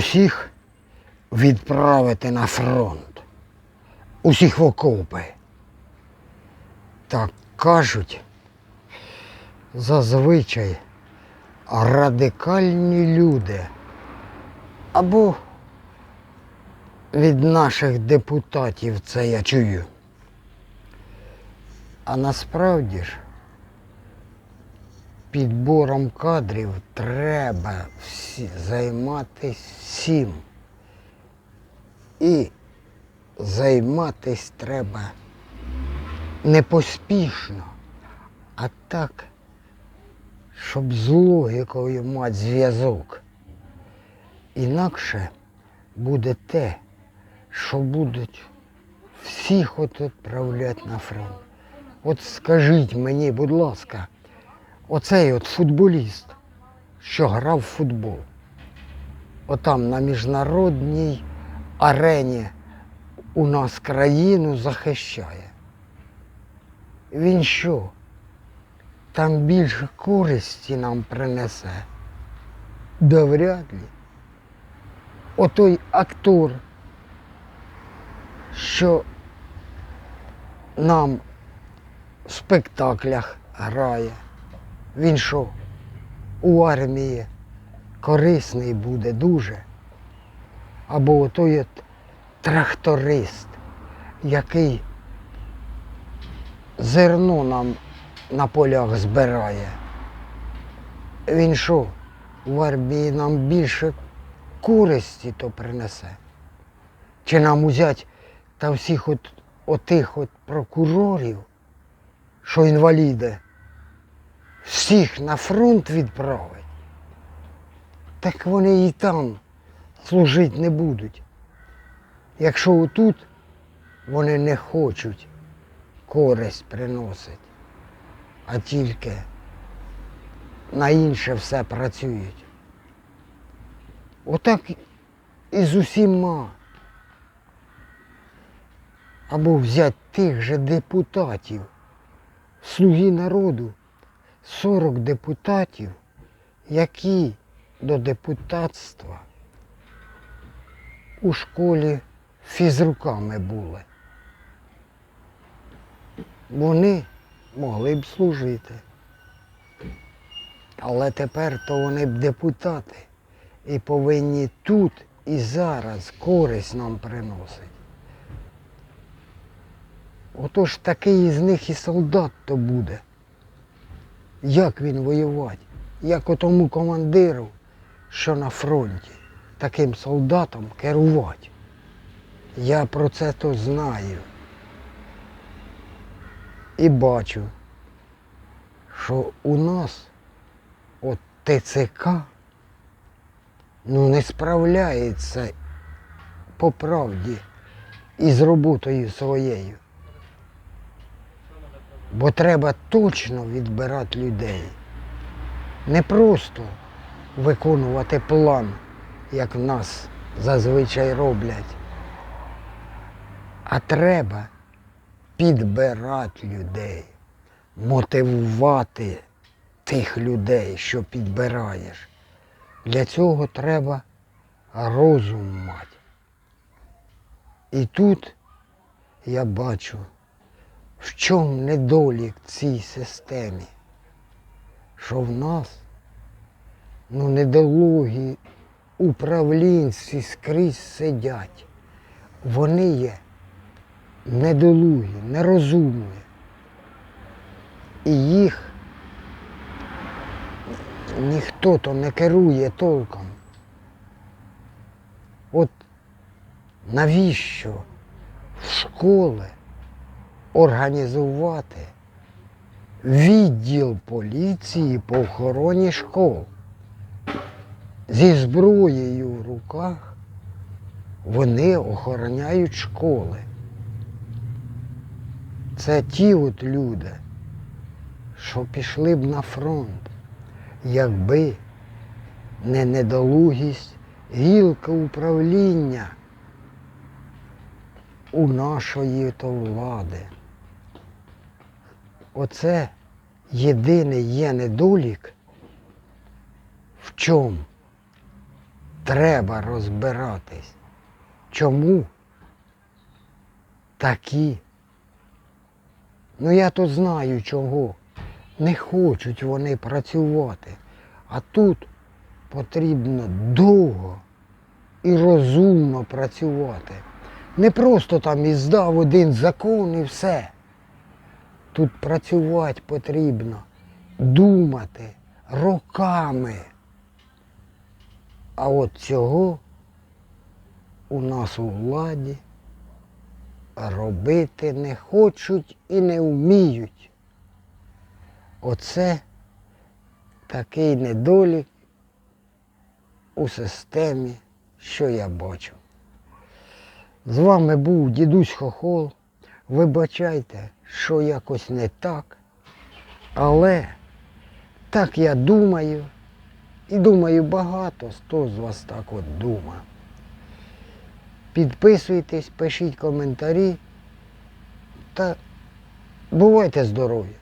усіх відправити на фронт, усіх в окопи. Так кажуть, зазвичай радикальні люди або від наших депутатів це я чую. А насправді ж підбором кадрів треба всі, займатися всім. І займатись треба не поспішно, а так, щоб з логікою мати зв'язок. Інакше буде те, що будуть всіх от відправляти на фронт. От скажіть мені, будь ласка, оцей от футболіст, що грав в футбол, отам на міжнародній арені у нас країну захищає. Він що? Там більше користі нам принесе? Да вряд ли. Отой актор, що нам в спектаклях грає. Він що, у армії корисний буде дуже. Або той тракторист, який зерно нам на полях збирає. Він що, в армії нам більше користі то принесе? Чи нам узять та всіх от, отих от прокурорів, що інваліди, всіх на фронт відправить? Так вони і там служити не будуть. Якщо отут вони не хочуть користь приносить, а тільки на інше все працюють. Отак і з усіма. Або взяти тих же депутатів, слуги народу, 40 депутатів, які до депутатства у школі фізруками були. Вони могли б служити. Але тепер то вони б депутати і повинні тут і зараз користь нам приносити. Отож такий із них і солдат то буде. Як він воювати? Як отому командиру, що на фронті, таким солдатом керувати? Я про це то знаю. І бачу, що у нас от ТЦК ну не справляється по правді із роботою своєю. Бо треба точно відбирати людей. Не просто виконувати план, як в нас зазвичай роблять, а треба підбирати людей, мотивувати тих людей, що підбираєш. Для цього треба розум мати. І тут я бачу, в чому недолік цій системі, що в нас ну, недолугі управлінці скрізь сидять. Вони є недолугі, нерозумні. І їх ніхто то не керує толком. От навіщо в школи організувати відділ поліції по охороні школ? Зі зброєю в руках вони охороняють школи. Це ті от люди, що пішли б на фронт, якби не недолугість гілка управління у нашої то влади. Оце єдиний є недолік, в чому треба розбиратись. Чому такі? Ну я то знаю чого. Не хочуть вони працювати. А тут потрібно довго і розумно працювати. Не просто там і здав один закон і все. Тут працювати потрібно, думати роками. А от цього у нас у владі робити не хочуть і не вміють. Оце такий недолік у системі, що я бачу. З вами був дідусь Хохол. Вибачайте, що якось не так. Але так я думаю. І думаю, багато хто з вас так от думає. Підписуйтесь, пишіть коментарі та бувайте здорові!